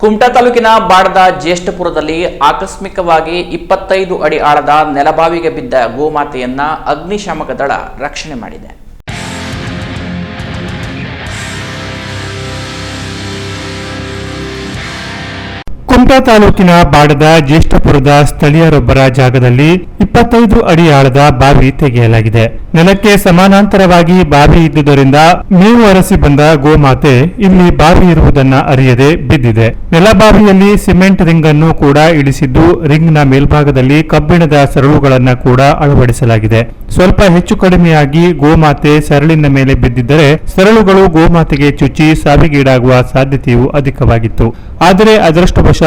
ಕುಮಟಾ ತಾಲೂಕಿನ ಬಾಡದ ಜ್ಯೇಷ್ಠಪುರದಲ್ಲಿ ಆಕಸ್ಮಿಕವಾಗಿ ಇಪ್ಪತ್ತೈದು ಅಡಿ ಆಳದ ನೆಲಬಾವಿಗೆ ಬಿದ್ದ ಗೋಮಾತೆಯನ್ನ ಅಗ್ನಿಶಾಮಕ ದಳ ರಕ್ಷಣೆ ಮಾಡಿದೆ. ಕುಮಟಾ ತಾಲೂಕಿನ ಬಾಡದ ಜ್ಯೇಷ್ಠಪುರದ ಸ್ಥಳೀಯರೊಬ್ಬರ ಜಾಗದಲ್ಲಿ ಇಪ್ಪತ್ತೈದು ಅಡಿ ಆಳದ ಬಾವಿ ತೆಗೆಯಲಾಗಿದೆ. ನೆಲಕ್ಕೆ ಸಮಾನಾಂತರವಾಗಿ ಬಾವಿ ಇದ್ದುದರಿಂದ ಮೇವು ಅರಸಿ ಬಂದ ಗೋಮಾತೆ ಇಲ್ಲಿ ಬಾವಿ ಇರುವುದನ್ನ ಅರಿಯದೆ ಬಿದ್ದಿದೆ. ನೆಲಬಾವಿಯಲ್ಲಿ ಸಿಮೆಂಟ್ ರಿಂಗ್ ಅನ್ನು ಕೂಡ ಇಳಿಸಿದ್ದು ರಿಂಗ್ನ ಮೇಲ್ಭಾಗದಲ್ಲಿ ಕಬ್ಬಿಣದ ಸರಳುಗಳನ್ನ ಕೂಡ ಅಳವಡಿಸಲಾಗಿದೆ. ಸ್ವಲ್ಪ ಹೆಚ್ಚು ಕಡಿಮೆಯಾಗಿ ಗೋಮಾತೆ ಸರಳಿನ ಮೇಲೆ ಬಿದ್ದಿದ್ದರೆ ಸರಳುಗಳು ಗೋಮಾತೆಗೆ ಚುಚ್ಚಿ ಸಾವಿಗೀಡಾಗುವ ಸಾಧ್ಯತೆಯು ಅಧಿಕವಾಗಿತ್ತು. ಆದರೆ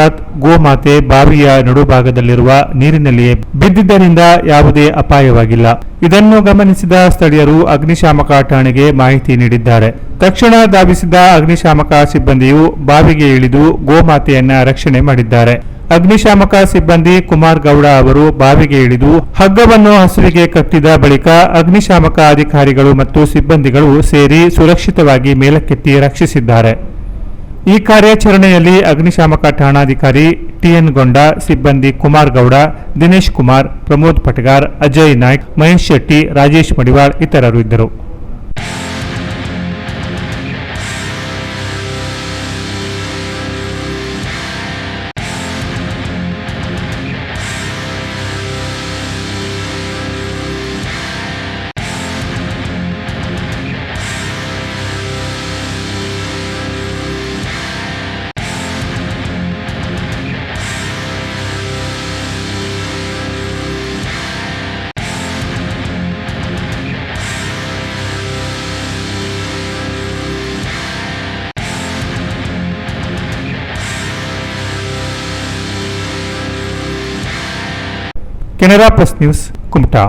ಅದೃಷ್ಟವಶಾತ್ ಗೋಮಾತೆ ಬಾವಿಯ ನಡುಭಾಗದಲ್ಲಿರುವ ನೀರಿನಲ್ಲಿಯೇ ಬಿದ್ದಿದ್ದರಿಂದ ಯಾವುದೇ ಅಪಾಯವಾಗಿಲ್ಲ. ಇದನ್ನು ಗಮನಿಸಿದ ಸ್ಥಳೀಯರು ಅಗ್ನಿಶಾಮಕ ಠಾಣೆಗೆ ಮಾಹಿತಿ ನೀಡಿದ್ದಾರೆ. ತಕ್ಷಣ ಧಾವಿಸಿದ ಅಗ್ನಿಶಾಮಕ ಸಿಬ್ಬಂದಿಯು ಬಾವಿಗೆ ಇಳಿದು ಗೋಮಾತೆಯನ್ನ ರಕ್ಷಣೆ ಮಾಡಿದ್ದಾರೆ. ಅಗ್ನಿಶಾಮಕ ಸಿಬ್ಬಂದಿ ಕುಮಾರ್ ಗೌಡ ಅವರು ಬಾವಿಗೆ ಇಳಿದು ಹಗ್ಗವನ್ನು ಹಸುವಿಗೆ ಕಟ್ಟಿದ ಬಳಿಕ ಅಗ್ನಿಶಾಮಕ ಅಧಿಕಾರಿಗಳು ಮತ್ತು ಸಿಬ್ಬಂದಿಗಳು ಸೇರಿ ಸುರಕ್ಷಿತವಾಗಿ ಮೇಲಕ್ಕೆತ್ತಿ ರಕ್ಷಿಸಿದ್ದಾರೆ. ಈ ಕಾರ್ಯಾಚರಣೆಯಲ್ಲಿ ಅಗ್ನಿಶಾಮಕ ಠಾಣಾಧಿಕಾರಿ ಟಿಎನ್ ಗೊಂಡ, ಸಿಬ್ಬಂದಿ ಕುಮಾರ್ ಗೌಡ, ದಿನೇಶ್ ಕುಮಾರ್, ಪ್ರಮೋದ್ ಪಟಗಾರ್, ಅಜಯ್ ನಾಯ್ಕ್, ಮಹೇಶ್ ಶೆಟ್ಟಿ, ರಾಜೇಶ್ ಮಡಿವಾಳ್ ಇತರರು ಇದ್ದರು. Canara plus news Kumta